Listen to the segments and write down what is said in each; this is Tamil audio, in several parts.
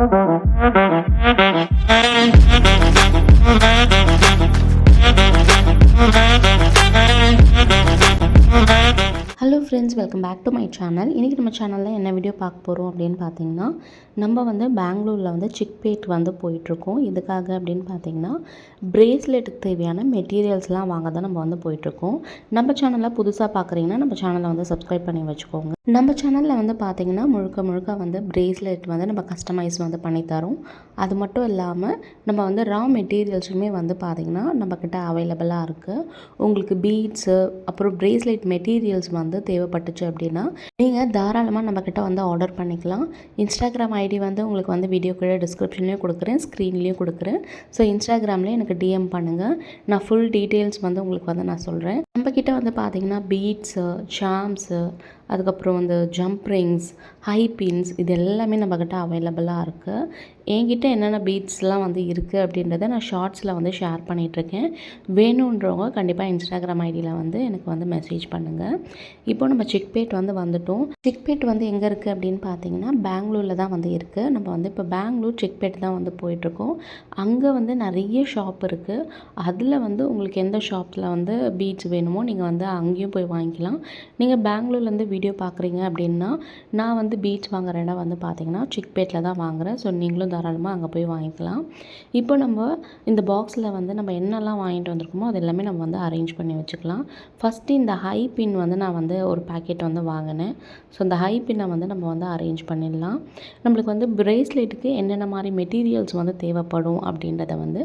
Thank you. Friends welcome back to my channel இன்றைக்கி நம்ம சேனலில் என்ன வீடியோ பார்க்க போகிறோம் அப்படின்னு பார்த்தீங்கன்னா நம்ம வந்து பெங்களூரில் வந்து சிக்பேட் வந்து போயிட்டுருக்கோம். இதுக்காக அப்படின்னு பார்த்தீங்கன்னா பிரேஸ்லெட்டுக்கு தேவையான மெட்டீரியல்ஸ்லாம் வாங்க தான் நம்ம வந்து போயிட்டுருக்கோம். நம்ம சேனலில் புதுசாக பார்க்குறீங்கன்னா நம்ம சேனலை வந்து சப்ஸ்கிரைப் பண்ணி வச்சுக்கோங்க. நம்ம சேனலில் வந்து பார்த்தீங்கன்னா முழுக்க முழுக்க வந்து பிரேஸ்லெட் வந்து நம்ம கஸ்டமைஸ் வந்து பண்ணித்தரோம் அது மட்டும் இல்லாமல் நம்ம வந்து ரா மெட்டீரியல்ஸுமே வந்து பார்த்திங்கன்னா நம்மக்கிட்ட அவைலபிளாக இருக்குது உங்களுக்கு பீட்ஸு அப்புறம் ப்ரேஸ்லெட் மெட்டீரியல்ஸ் வந்து தேவைப்பட்டுச்சு அப்படின்னா நீங்கள் தாராளமாக நம்மக்கிட்ட வந்து ஆர்டர் பண்ணிக்கலாம். இன்ஸ்டாகிராம் ஐடி வந்து உங்களுக்கு வந்து வீடியோ கீழே டிஸ்கிரிப்ஷன்லேயும் கொடுக்குறேன் ஸ்க்ரீன்லேயும் கொடுக்குறேன். ஸோ இன்ஸ்டாகிராம்லேயே எனக்கு டிஎம் பண்ணுங்கள் நான் ஃபுல் டீட்டெயில்ஸ் வந்து உங்களுக்கு வந்து நான் சொல்கிறேன் நம்மக்கிட்ட வந்து பார்த்திங்கன்னா பீட்ஸு ஷாம்ஸு அதுக்கப்புறம் வந்து ஜம்ப் ரிங்ஸ் ஹை பின்ஸ் இது எல்லாமே நம்மக்கிட்ட அவைலபிளாக இருக்குது என்கிட்ட என்னென்ன பீட்ஸ்லாம் வந்து இருக்குது அப்படின்றத நான் ஷார்ட்ஸில் வந்து ஷேர் பண்ணிகிட்ருக்கேன் வேணுன்றவங்க கண்டிப்பாக இன்ஸ்டாகிராம் ஐடியில் வந்து எனக்கு வந்து மெசேஜ் பண்ணுங்கள் இப்போ நம்ம சிக்பேட் வந்து வந்துட்டோம். சிக்பேட் வந்து எங்கே இருக்குது அப்படின்னு பார்த்தீங்கன்னா பெங்களூரில் தான் வந்து இருக்குது நம்ம வந்து இப்போ பெங்களூர் சிக்பேட் தான் வந்து போயிட்டுருக்கோம். அங்கே வந்து நிறைய ஷாப் இருக்குது அதில் வந்து உங்களுக்கு எந்த ஷாப்பில் வந்து பீட்ஸ் வேணும் நீங்கள் வந்து அங்கேயும் போய் வாங்கிக்கலாம். நீங்கள் பெங்களூர்லேருந்து வீடியோ பார்க்குறீங்க அப்படின்னா நான் வந்து பீச் வாங்குற இடம் வந்து பார்த்தீங்கன்னா சிக்பேட்டில் தான் வாங்குறேன். ஸோ நீங்களும் தாராளமாக அங்கே போய் வாங்கிக்கலாம். இப்போ நம்ம இந்த பாக்ஸில் வந்து நம்ம என்னெல்லாம் வாங்கிட்டு வந்திருக்கோமோ அது எல்லாமே நம்ம வந்து அரேஞ்ச் பண்ணி வச்சுக்கலாம். ஃபஸ்ட்டு இந்த ஹை பின் வந்து நான் வந்து ஒரு பேக்கெட் வந்து வாங்கினேன். ஸோ இந்த ஹை பின்னை வந்து நம்ம வந்து அரேஞ்ச் பண்ணிடலாம். நம்மளுக்கு வந்து பிரேஸ்லெட்டுக்கு என்னென்ன மாதிரி மெட்டீரியல்ஸ் வந்து தேவைப்படும் அப்படின்றத வந்து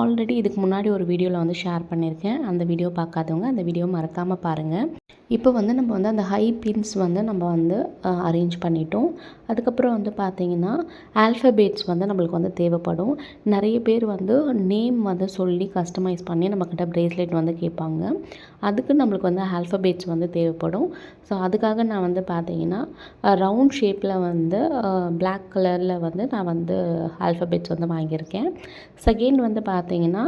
ஆல்ரெடி இதுக்கு முன்னாடி ஒரு வீடியோவில் வந்து ஷேர் பண்ணியிருக்கேன். அந்த வீடியோ பார்க்காதவங்க அந்த வீடியோ மறக்காமல் பாருங்கள் இப்போ வந்து நம்ம வந்து அந்த ஹை பின்ஸ் வந்து நம்ம வந்து அரேஞ்ச் பண்ணிட்டோம். அதுக்கப்புறம் வந்து பார்த்திங்கன்னா ஆல்ஃபபேட்ஸ் வந்து நம்மளுக்கு வந்து தேவைப்படும். நிறைய பேர் வந்து நேம் வந்து சொல்லி கஸ்டமைஸ் பண்ணி நம்மக்கிட்ட ப்ரேஸ்லெட் வந்து கேட்பாங்க. அதுக்கு நம்மளுக்கு வந்து ஆல்ஃபபேட்ஸ் வந்து தேவைப்படும். ஸோ அதுக்காக நான் வந்து பார்த்தீங்கன்னா ரவுண்ட் ஷேப்பில் வந்து பிளாக் கலரில் வந்து நான் வந்து ஆல்ஃபபேட்ஸ் வந்து வாங்கியிருக்கேன். செகண்ட் வந்து பார்த்தீங்கன்னா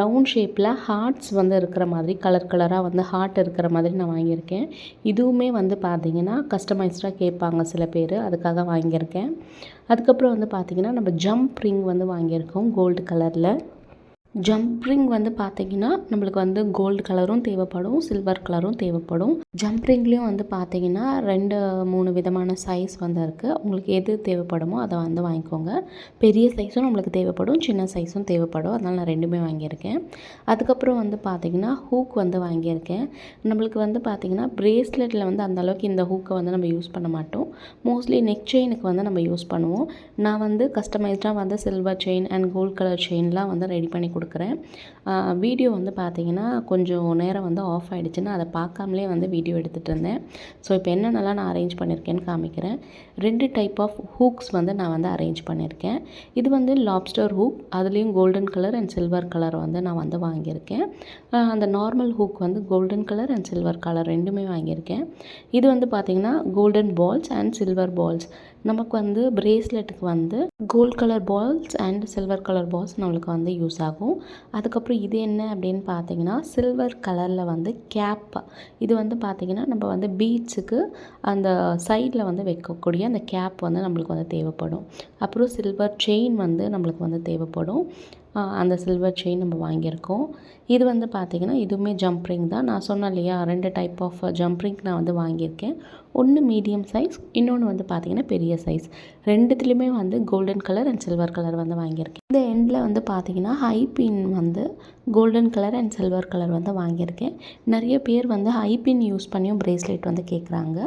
ரவுண்ட் ஷேப்பில் ஹார்ட்ஸ் வந்து இருக்கிற மாதிரி கலர் கலர் கலராக வந்து ஹார்ட் இருக்கிற மாதிரி நான் வாங்கியிருக்கேன். இதுவுமே வந்து பார்த்திங்கன்னா கஸ்டமைஸ்டாக கேட்பாங்க சில பேர். அதுக்காக வாங்கியிருக்கேன். அதுக்கப்புறம் வந்து பார்த்திங்கன்னா நம்ம ஜம்ப் ரிங் வந்து வாங்கியிருக்கோம் கோல்டு கலரில் ஜம்ப் ரிங் வந்து பார்த்தீங்கன்னா நம்மளுக்கு வந்து கோல்டு கலரும் தேவைப்படும் சில்வர் கலரும் தேவைப்படும். ஜம்ப் ரிங்லேயும் வந்து பார்த்தீங்கன்னா ரெண்டு மூணு விதமான சைஸ் வந்து இருக்குது உங்களுக்கு எது தேவைப்படுமோ அதை வந்து வாங்கிக்கோங்க. பெரிய சைஸும் நம்மளுக்கு தேவைப்படும் சின்ன சைஸும் தேவைப்படும். அதனால் நான் ரெண்டுமே வாங்கியிருக்கேன். அதுக்கப்புறம் வந்து பார்த்தீங்கன்னா ஹூக் வந்து வாங்கியிருக்கேன். நம்மளுக்கு வந்து பார்த்திங்கன்னா ப்ரேஸ்லெட்டில் வந்து அந்தளவுக்கு இந்த ஹூக்கை வந்து நம்ம யூஸ் பண்ண மாட்டோம். மோஸ்ட்லி நெக் செயினுக்கு வந்து நம்ம யூஸ் பண்ணுவோம். நான் வந்து கஸ்டமைஸ்டாக வந்து silver chain and gold colour செயின்லாம் வந்து ரெடி பண்ணி கொடுக்குறேன். வீடியோ வந்து பார்த்தீங்கன்னா கொஞ்சம் நேரம் வந்து ஆஃப் ஆகிடுச்சுன்னா அதை பார்க்காமலே வந்து வீடியோ எடுத்துகிட்டு இருந்தேன். ஸோ இப்போ என்னென்னலாம் நான் அரேஞ்ச் பண்ணியிருக்கேன்னு காமிக்கிறேன். ரெண்டு டைப் ஆஃப் ஹூக்ஸ் வந்து நான் வந்து அரேஞ்ச் பண்ணியிருக்கேன். இது வந்து லாப்ஸ்டர் ஹூக் அதுலேயும் golden colour and silver colour வந்து நான் வந்து வாங்கியிருக்கேன். அந்த நார்மல் ஹூக் வந்து golden colour and silver colour ரெண்டுமே வாங்கியிருக்கேன். இது வந்து பார்த்திங்கன்னா golden balls and silver balls நமக்கு வந்து பிரேஸ்லெட்டுக்கு வந்து gold colour balls and silver colour balls நம்மளுக்கு வந்து யூஸ் ஆகும். அதுக்கப்புறம் இது என்ன அப்படின்னு பார்த்தீங்கன்னா சில்வர் கலரில் வந்து கேப் இது வந்து பார்த்திங்கன்னா நம்ம வந்து பீட்ஸுக்கு அந்த சைடில் வந்து வைக்கக்கூடிய அந்த கேப் வந்து நம்மளுக்கு வந்து தேவைப்படும். அப்புறம் சில்வர் செயின் வந்து நம்மளுக்கு வந்து தேவைப்படும். அந்த சில்வர் செயின் நம்ம வாங்கியிருக்கோம். இது வந்து பார்த்திங்கன்னா இதுவுமே ஜம்ப் ரிங் தான். நான் சொன்னேன் இல்லையா ரெண்டு டைப் ஆஃப் ஜம்ப் ரிங் நான் வந்து வாங்கியிருக்கேன். ஒன்று மீடியம் சைஸ் இன்னொன்று வந்து பார்த்திங்கன்னா பெரிய சைஸ் ரெண்டுத்துலேயுமே வந்து golden colour and silver colour வந்து வாங்கியிருக்கேன். இந்த எண்டில் வந்து பார்த்திங்கன்னா ஹை பின் வந்து golden colour and silver colour வந்து வாங்கியிருக்கேன். நிறைய பேர் வந்து ஹை பின் யூஸ் பண்ணியும் ப்ரேஸ்லெட் வந்து கேட்குறாங்க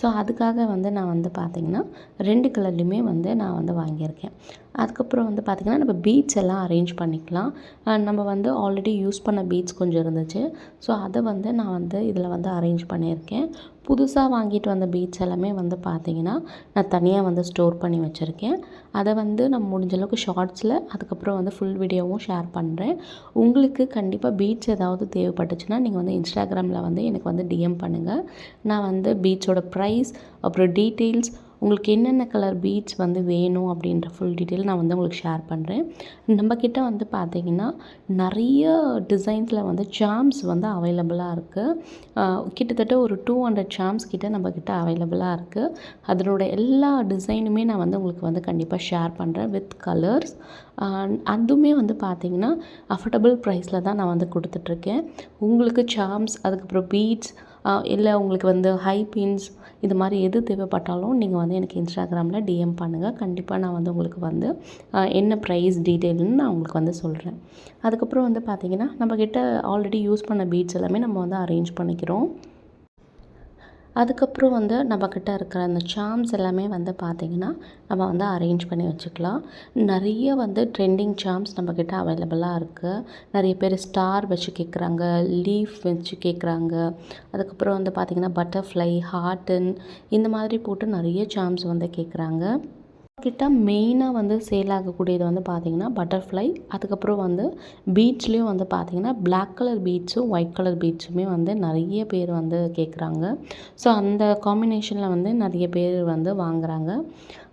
ஸோ அதுக்காக வந்து நான் வந்து பார்த்திங்கன்னா ரெண்டு கலர்லேயுமே வந்து நான் வந்து வாங்கியிருக்கேன். அதுக்கப்புறம் வந்து பார்த்திங்கன்னா நம்ம பீட்ஸ் எல்லாம் அரேஞ்ச் பண்ணிக்கலாம். நம்ம வந்து ஆல்ரெடி யூஸ் பண்ண பீட்ஸ் கொஞ்சம் இருந்துச்சு. ஸோ அதை வந்து நான் வந்து இதில் வந்து அரேஞ்ச் பண்ணியிருக்கேன். புதுசாக வாங்கிட்டு வந்த பீட்ஸ் எல்லாமே வந்து பார்த்திங்கன்னா நான் தனியாக வந்து ஸ்டோர் பண்ணி வச்சுருக்கேன். அதை வந்து நான் முடிஞ்ச அளவுக்கு ஷார்ட்ஸில் அதுக்கப்புறம் வந்து ஃபுல் வீடியோவும் ஷேர் பண்ணுறேன் உங்களுக்கு கண்டிப்பாக பீட்ஸ் ஏதாவது தேவைப்பட்டுச்சுன்னா நீங்கள் வந்து இன்ஸ்டாகிராமில் வந்து எனக்கு வந்து டிஎம் பண்ணுங்கள் நான் வந்து பீட்ஸோட ப்ரைஸ் அப்புறம் டீட்டெயில்ஸ் உங்களுக்கு என்னென்ன கலர் பீட்ஸ் வந்து வேணும் அப்படின்ற ஃபுல் டீட்டெயில் நான் வந்து உங்களுக்கு ஷேர் பண்ணுறேன் நம்மக்கிட்ட வந்து பார்த்தீங்கன்னா நிறைய டிசைன்ஸில் வந்து சாம்ஸ் வந்து அவைலபிளாக இருக்குது கிட்டத்தட்ட ஒரு டூ ஹண்ட்ரட் சாம்ஸ் கிட்டே நம்மக்கிட்ட அவைலபிளாக இருக்குது அதனோட எல்லா டிசைனுமே நான் வந்து உங்களுக்கு வந்து கண்டிப்பாக ஷேர் பண்ணுறேன் வித் கலர்ஸ் அதுவுமே வந்து பார்த்திங்கன்னா அஃபோர்டபுள் ப்ரைஸில் தான் நான் வந்து கொடுத்துட்ருக்கேன் உங்களுக்கு சாம்ஸ் அதுக்கப்புறம் பீட்ஸ் இல்லை உங்களுக்கு வந்து ஹை பீன்ஸ் இது மாதிரி எது தேவைப்பட்டாலும் நீங்கள் வந்து எனக்கு இன்ஸ்டாகிராமில் டிஎம் பண்ணுங்கள் கண்டிப்பாக நான் வந்து உங்களுக்கு வந்து என்ன ப்ரைஸ் டீட்டெயில்னு நான் உங்களுக்கு வந்து சொல்கிறேன் அதுக்கப்புறம் வந்து பார்த்திங்கன்னா நம்மக்கிட்ட ஆல்ரெடி யூஸ் பண்ண பீட்ஸ் எல்லாமே நம்ம வந்து அரேஞ்ச் பண்ணிக்கிறோம். அதுக்கப்புறம் வந்து நம்மக்கிட்ட இருக்கிற அந்த சாம்ஸ் எல்லாமே வந்து பார்த்திங்கன்னா நம்ம வந்து அரேஞ்ச் பண்ணி வச்சுக்கலாம். நிறைய வந்து ட்ரெண்டிங் சாம்ஸ் நம்மக்கிட்ட அவைலபிளாக இருக்குது நிறைய பேர் ஸ்டார் வச்சு கேட்குறாங்க லீஃப் வச்சு கேட்குறாங்க அதுக்கப்புறம் வந்து பார்த்திங்கன்னா பட்டர்ஃப்ளை ஹார்ட்டன் இந்த மாதிரி போட்டு நிறைய சாம்ஸ் வந்து கேட்குறாங்க கிட்ட மெயினாக வந்து சேல் ஆகக்கூடியது வந்து பார்த்திங்கன்னா பட்டர்ஃப்ளை அதுக்கப்புறம் வந்து பீட்ஸ்லேயும் வந்து பார்த்திங்கன்னா பிளாக் கலர் பீட்ஸும் ஒயிட் கலர் பீட்ஸுமே வந்து நிறைய பேர் வந்து கேட்குறாங்க ஸோ அந்த காம்பினேஷனில் வந்து நிறைய பேர் வந்து வாங்குறாங்க.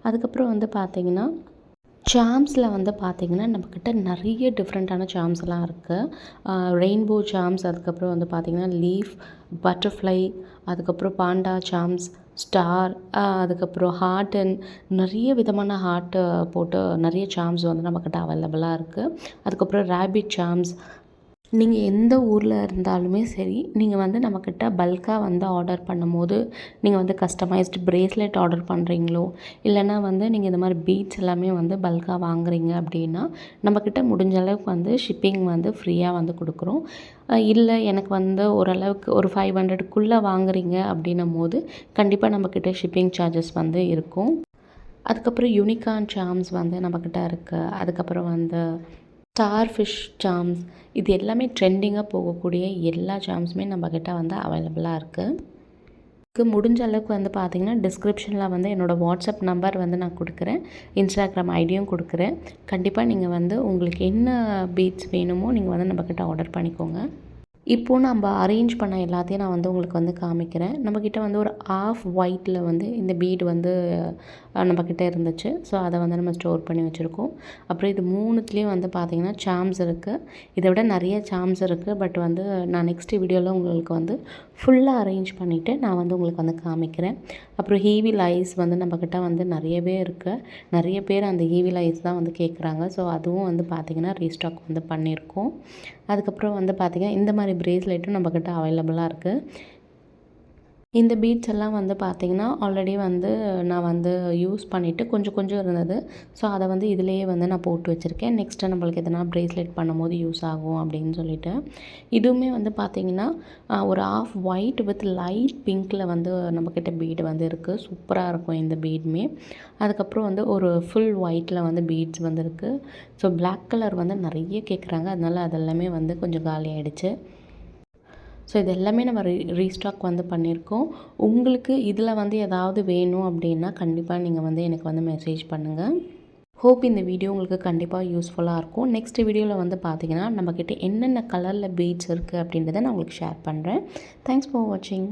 அதுக்கப்புறம் வந்து பார்த்திங்கன்னா சாம்ஸில் வந்து பார்த்திங்கன்னா நம்மக்கிட்ட நிறைய டிஃப்ரெண்ட்டான சாம்ஸ் எல்லாம் இருக்குது ரெயின்போ சாம்ஸ் அதுக்கப்புறம் வந்து பார்த்திங்கன்னா லீஃப் பட்டர்ஃப்ளை அதுக்கப்புறம் பாண்டா சாம்ஸ் ஸ்டார் அதுக்கப்புறம் ஹார்டன் நிறைய விதமான ஹார்ட்டு போட்டு நிறைய சாம்ஸ் வந்து நம்மக்கிட்ட அவைலபிளாக இருக்குது அதுக்கப்புறம் ரேபிட் சாம்ஸ் நீங்கள் எந்த ஊரில் இருந்தாலுமே சரி நீங்கள் வந்து நம்மக்கிட்ட பல்காக வந்து ஆர்டர் பண்ணும்போது நீங்கள் வந்து கஸ்டமைஸ்டு பிரேஸ்லெட் ஆர்டர் பண்ணுறீங்களோ இல்லைன்னா வந்து நீங்கள் இந்த மாதிரி பீட்ஸ் எல்லாமே வந்து பல்காக வாங்குறீங்க அப்படின்னா நம்மக்கிட்ட முடிஞ்ச அளவுக்கு வந்து ஷிப்பிங் வந்து ஃப்ரீயாக வந்து கொடுக்குறோம். இல்லை எனக்கு வந்து ஓரளவுக்கு ஒரு ஃபைவ் ஹண்ட்ரடுக்குள்ளே வாங்குறீங்க அப்படின்னும் போது கண்டிப்பாக நம்மக்கிட்ட ஷிப்பிங் சார்ஜஸ் வந்து இருக்கும். அதுக்கப்புறம் யூனிகான் சாம்ஸ் வந்து நம்மக்கிட்ட இருக்குது அதுக்கப்புறம் வந்து ஸ்டார் ஃபிஷ் ஜாம்ஸ் இது எல்லாமே ட்ரெண்டிங்காக போகக்கூடிய எல்லா ஜாம்ஸுமே நம்மக்கிட்ட வந்து அவைலபிளாக இருக்குது முடிஞ்ச அளவுக்கு வந்து பார்த்திங்கன்னா டிஸ்கிரிப்ஷனில் வந்து என்னோடய வாட்ஸ்அப் நம்பர் வந்து நான் கொடுக்குறேன். இன்ஸ்டாகிராம் ஐடியும் கொடுக்குறேன். கண்டிப்பாக நீங்கள் வந்து உங்களுக்கு என்ன பீட்ஸ் வேணுமோ நீங்கள் வந்து நம்மக்கிட்ட ஆர்டர் பண்ணிக்கோங்க. இப்போது நம்ம அரேஞ்ச் பண்ண எல்லாத்தையும் நான் வந்து உங்களுக்கு வந்து காமிக்கிறேன். நம்மக்கிட்ட வந்து ஒரு ஆஃப் ஒயிட்டில் வந்து இந்த பீட் வந்து நம்மக்கிட்ட இருந்துச்சு. ஸோ அதை வந்து நம்ம ஸ்டோர் பண்ணி வச்சுருக்கோம். அப்புறம் இது மூணுத்துலேயும் வந்து பார்த்திங்கன்னா சாம்ஸ் இருக்குது இதை விட நிறைய சாம்ஸ் இருக்குது பட் வந்து நான் நெக்ஸ்ட் வீடியோவில் உங்களுக்கு வந்து ஃபுல்லாக அரேஞ்ச் பண்ணிவிட்டு நான் வந்து உங்களுக்கு வந்து காமிக்கிறேன். அப்புறம் ஹீவி லைஸ் வந்து நம்மக்கிட்ட வந்து நிறையவே இருக்குது நிறைய பேர் அந்த ஹீவி லைஸ் தான் வந்து கேட்குறாங்க ஸோ அதுவும் வந்து பார்த்திங்கன்னா ரீஸ்டாக் வந்து பண்ணியிருக்கோம். அதுக்கப்புறம் வந்து பார்த்திங்கன்னா இந்த மாதிரி ப்ரேஸ்லெட்டும் நம்மக்கிட்ட அவைலபிளாக இருக்குது இந்த பீட்ஸ் எல்லாம் வந்து பார்த்திங்கன்னா ஆல்ரெடி வந்து நான் வந்து யூஸ் பண்ணிவிட்டு கொஞ்சம் கொஞ்சம் இருந்தது. ஸோ அதை வந்து இதிலேயே வந்து நான் போட்டு வச்சுருக்கேன். நெக்ஸ்ட்டு நம்மளுக்கு எதனா ப்ரேஸ்லெட் பண்ணும்போது யூஸ் ஆகும் அப்படின்னு சொல்லிட்டு. இதுவுமே வந்து பார்த்திங்கன்னா ஒரு ஆஃப் ஒயிட் வித் லைட் பிங்க்கில் வந்து நம்மக்கிட்ட பீடு வந்து இருக்குது சூப்பராக இருக்கும் இந்த பீடுமே அதுக்கப்புறம் வந்து ஒரு ஃபுல் ஒயிட்டில் வந்து பீட்ஸ் வந்து இருக்குது ஸோ பிளாக் கலர் வந்து நிறைய கேட்குறாங்க அதனால அதெல்லாமே வந்து கொஞ்சம் காலி ஆகிடுச்சு ஸோ இது எல்லாமே நம்ம ரீ ரீஸ்டாக் வந்து பண்ணியிருக்கோம். உங்களுக்கு இதில் வந்து ஏதாவது வேணும் அப்படின்னா கண்டிப்பாக நீங்கள் வந்து எனக்கு வந்து மெசேஜ் பண்ணுங்கள் ஹோப் இந்த வீடியோ உங்களுக்கு கண்டிப்பாக யூஸ்ஃபுல்லாக இருக்கும். நெக்ஸ்ட் வீடியோவில் வந்து பார்த்தீங்கன்னா நம்மக்கிட்ட என்னென்ன கலரில் பீட்ஸ் இருக்குது அப்படின்றத நான் உங்களுக்கு ஷேர் பண்ணுறேன் தேங்க்ஸ் ஃபார் வாட்சிங்